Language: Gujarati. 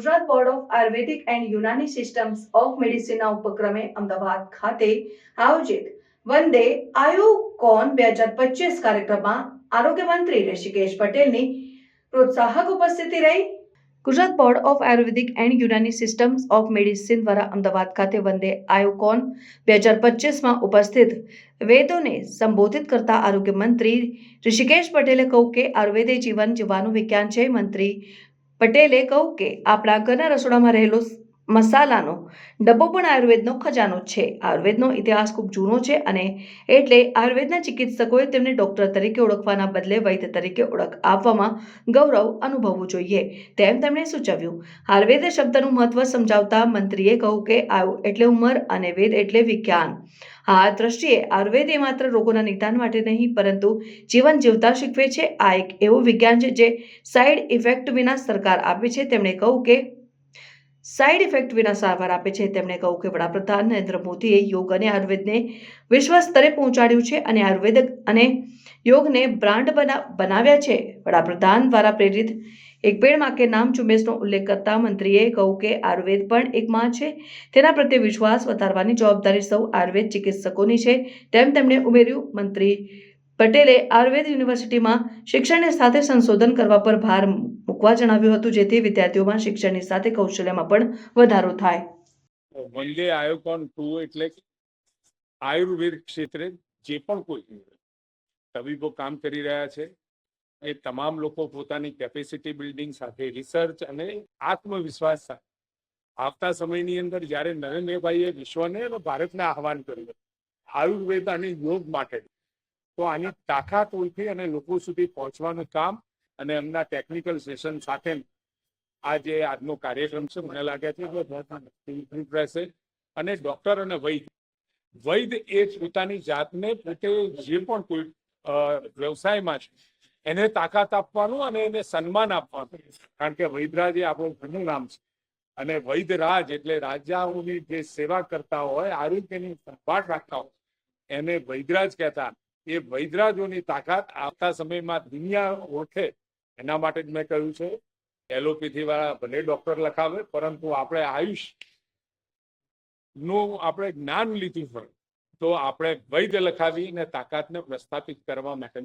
Board of ayurvedic and Unani systems of મેડિસિનના ઉપક્રમે અમદાવાદ ખાતે આયોજિત વંદે આયુકોન બે હજાર પચીસ કાર્યક્રમમાં આરોગ્ય મંત્રી ઋષિકેશ પટેલની પ્રોત્સાહક ઉપસ્થિતિ રહી. Gujarat board of ayurvedic and Unani systems of medicine દ્વારા અમદાવાદ ખાતે વંદે આયોકોન બે હજાર પચીસમાં ઉપસ્થિત વેદોને સંબોધિત કરતા આરોગ્ય મંત્રી ઋષિકેશ પટેલે કહ્યું કે આયુર્વેદ જીવન જીવવાનું વિજ્ઞાન છે. મંત્રી પટેલે કહ્યું કે આપણા ઘરના રસોડામાં રહેલો મસાલાનો, ડબ્બો પણ આયુર્વેદનો ખજાનો છે. આયુર્વેદનો ઇતિહાસ ખૂબ જૂનો છે અને એટલે આયુર્વેદના ચિકિત્સકોએ તેમને ડોક્ટર તરીકે ઓળખવાના બદલે વૈદ્ય તરીકે ઓળખ આપવામાં ગૌરવ અનુભવવું જોઈએ તેમ તેમણે સૂચવ્યું. આયુર્વેદ શબ્દનું મહત્વ સમજાવતા મંત્રીએ કહ્યું કે આયુ એટલે ઉંમર અને વેદ એટલે વિજ્ઞાન. આ દ્રષ્ટિએ આયુર્વેદ એ માત્ર રોગોના નિદાન માટે નહીં, પરંતુ જીવન જીવતા શીખવે છે. આ એક એવું વિજ્ઞાન છે જે સાઇડ ઇફેક્ટ વિના સરકાર આપે છે. તેમણે કહ્યું કે સાઇડ ઇફેક્ટ વિના સારવાર આપે છે તેમણે કહ્યું કે વડાપ્રધાન નરેન્દ્ર મોદીએ યોગ અને આયુર્વેદને વિશ્વ સ્તરે પહોંચાડ્યું છે અને આયુર્વેદ અને યોગને બ્રાન્ડ બના, બનાવ્યા છે. વડાપ્રધાન દ્વારા પ્રેરિત એક પેડ કે નામ ઝુંબેશનો ઉલ્લેખ કરતા મંત્રીએ કહ્યું કે આયુર્વેદ પણ એક માં છે. તેના પ્રત્યે વિશ્વાસ વધારવાની જવાબદારી સૌ આયુર્વેદ ચિકિત્સકોની છે, તેમ તેમણે ઉમેર્યું. મંત્રી પટેલે આયુર્વેદ યુનિવર્સિટીમાં શિક્ષણની સાથે સંશોધન કરવા પર ભાર મૂકવા જણાવ્યું હતું, જેથી વિદ્યાર્થીઓમાં શિક્ષણની સાથે કૌશલ્યમાં પણ વધારો થાય. વંદે આયોકોન ટુ એટલે આયુર્વેદ ક્ષેત્રે જે પણ કોઈ તબીબો કામ કરી રહ્યા છે, એ તમામ લોકો પોતાની કેપેસિટી બિલ્ડિંગ સાથે રિસર્ચ અને આત્મવિશ્વાસ સાથે આવતા સમયની અંદર જ્યારે નરેન્દ્રભાઈએ વિશ્વને અને ભારતને આહવાન કર્યું, આયુર્વેદ અને યોગ માટે તો આની તાકાત ઓળખી અને લોકો સુધી પહોંચવાનું કામ અને એમના ટેકનિકલ સેશન સાથે આ જે આજનો કાર્યક્રમ છે, મને લાગે છે અને ડોક્ટર અને વૈદ વૈદ એ પોતાની જાતને પોતે જે પણ કોઈ વ્યવસાયમાં છે, એને તાકાત આપવાનું અને એને સન્માન આપવાનું. કારણ કે વૈદરાજ એ આપણું ઘરનું નામ છે. અને વૈદરાજ એટલે રાજાઓની જે સેવા કરતા હોય, આરોગ્યની સંભાળ રાખતા હોય, એને વૈદરાજ કહેતા એ વૈદરાજોની તાકાત આવતા સમયમાં દુનિયા ઓળખે. એના માટે જ મેં કહ્યું છે, એલોપેથી વાળા ભલે ડોક્ટર લખાવે, પરંતુ આપણે આયુષનું આપણે જ્ઞાન લીધું હોય, તો આપણે વૈદ્ય લખાવી અને તાકાતને પ્રસ્થાપિત કરવા માટે